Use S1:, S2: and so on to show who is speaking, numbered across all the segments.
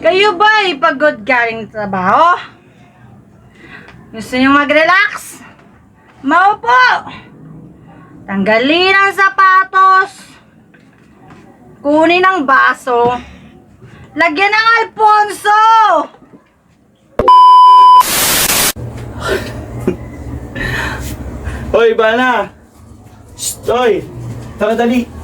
S1: Kayo ba ay pagod galing trabaho? Gusto niyo mag-relax? Maupo! Tanggalin ang sapatos. Kunin ang baso. Lagyan ng Alfonso!
S2: Hoy, Bana! Shh, Hoy! Tara, dali!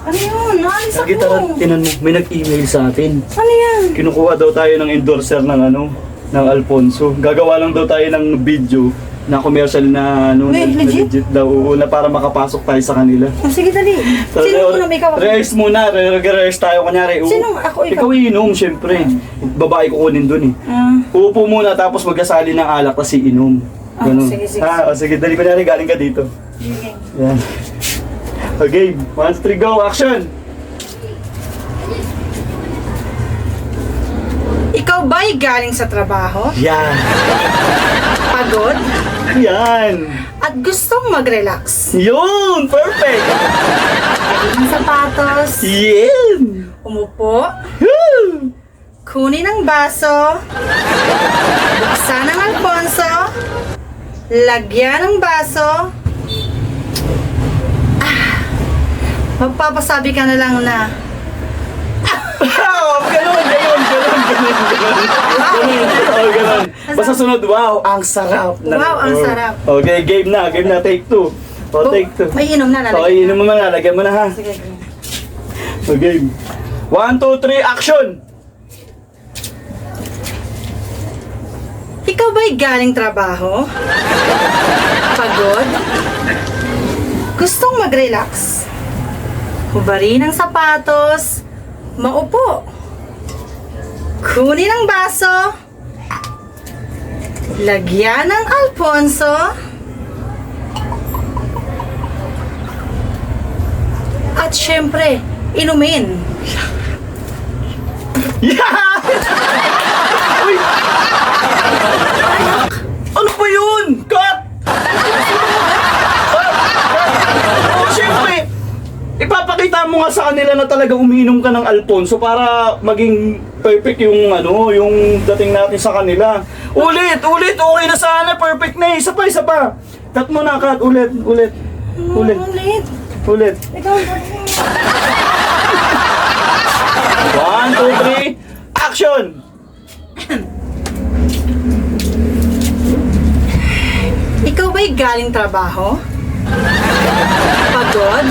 S1: Ano yun? Naalis
S2: Lagi tara,
S1: ako.
S2: tinan mo, may nag-email sa atin.
S1: Ano yan?
S2: Kinukuha daw tayo ng endorser ng ano, ng Alfonso. Gagawa lang daw tayo ng video na commercial na ano,
S1: Wait,
S2: na,
S1: legit?
S2: daw oo, na para makapasok tayo sa kanila.
S1: Oh, sige, dali.
S2: Tara,
S1: Sino muna may kawak?
S2: Rehearse muna, re-rehearse tayo kunyari. Oo.
S1: Sino? Ako, ikaw?
S2: Ikaw iinom, syempre. Babae kukunin dun eh.
S1: Ah,
S2: Uupo muna tapos magkasali ng alak tapos iinom.
S1: Ah,
S2: Ganun.
S1: sige, sige.
S2: Ah, oh, sige, dali kunyari galing ka dito.
S1: sige.
S2: Yan. Okay, one, three, go, action!
S1: Ikaw ba'y galing sa trabaho?
S2: Yan!
S1: Pagod?
S2: Yan!
S1: At gustong mag-relax?
S2: Yun! Perfect!
S1: Ang sapatos?
S2: Yan!
S1: Umupo?
S2: Woo!
S1: Kunin ang baso? Buksan ang Alfonso? Lagyan ng baso? Ah, magpapasabi ka na lang na
S2: Wow! Ganun, ganun, ganun, ganun, ganun. Ganun, oh, ganun. Basta sunod, wow, ang sarap.
S1: Wow, ang
S2: Oh.
S1: sarap.
S2: Okay, game na, game na, take two. Oh, take two.
S1: May inom na lalagyan.
S2: Okay, inom mo na, lagyan mo na ha.
S1: Sige.
S2: Okay. One, two, three, action!
S1: Ikaw ba'y galing trabaho? Pagod? Gustong mag-relax? Hubarin ang sapatos? Maupo? Kunin ang baso? Lagyan ng Alfonso? At syempre, inumin.
S2: Yeah! Uy! Ano ba yun? Cut! Oh, siyempre, ipapakita mo nga sa kanila na talaga umiinom ka ng Alfonso para maging perfect yung ano, yung dating natin sa kanila. Ulit, ulit, okay na sana, perfect na eh. Isa pa, isa pa. Cut mo na, cut. Ulit, ulit. Ulit,
S1: Ulit.
S2: ulit.
S1: Ikaw,
S2: One, two, three, action!
S1: Ikaw ba'y galing trabaho? Pagod?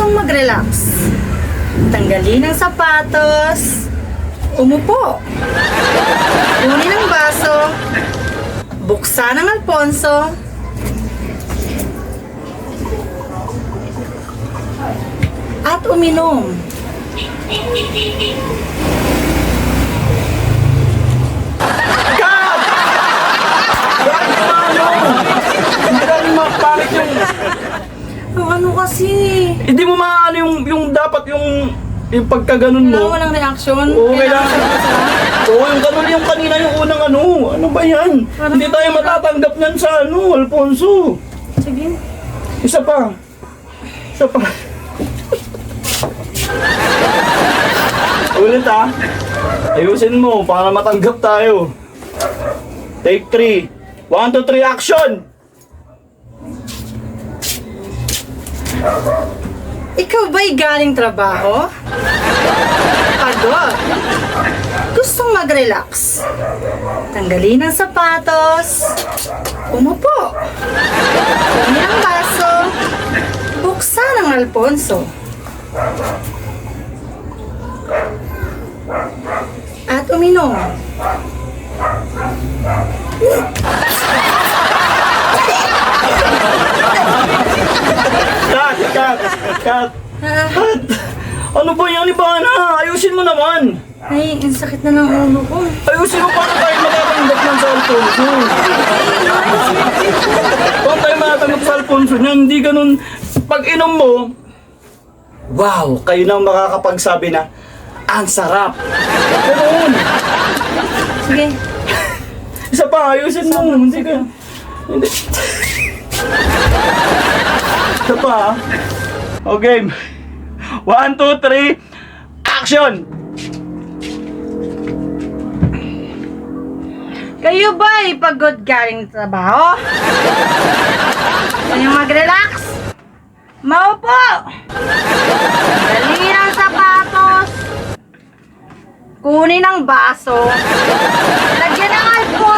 S1: Gustong mag-relax? Tanggalin ang sapatos? Umupo? Kunin ang baso? Buksan ang Alfonso? At uminom?
S2: Cut! Bakit ano? Hindi galing mapangit yung...
S1: Oh, ano kasi?
S2: Hindi mo maano yung, yung dapat yung... Yung pagkaganon
S1: Kailangan
S2: mo.
S1: mo ng reaction?
S2: Oo, kailangan. Oo, yung ganun yung kanina yung unang ano. Ano ba yan?
S1: Parang-
S2: Hindi tayo matatanggap niyan sa ano, Alfonso.
S1: Sige.
S2: Isa pa. Isa pa. Ulit ah. Ayusin mo para matanggap tayo. Take 3. 1, 2, 3, action!
S1: Ikaw ba'y galing trabaho? Pagod? Gustong mag-relax? Tanggalin ang sapatos? Umupo? Kunin ang baso? Buksan ang Alfonso? At uminom?
S2: Cut! Cut! Cut!
S1: Ah,
S2: Cut! Ano ba yan, Ibana? Ayusin mo naman!
S1: ay, ang sakit na ng ulo ko.
S2: Ayusin mo paano tayo matatanggap ng sa Alfonso? Paano tayo matatanggap sa Alfonso niyan? Hindi ganun. Pag inom mo, wow, kayo nang makakapagsabi na, ang sarap. Ganun.
S1: Sige.
S2: Isa pa, ayusin mo. Hindi ka... Hindi. Isa pa, ah. Okay. One, two, three. Action!
S1: Kayo ba ay pagod galing sa trabaho? Gusto nyo mag-relax? Maupo! Dali ang sapatos! Kunin ang baso! Lagyan ng alcohol!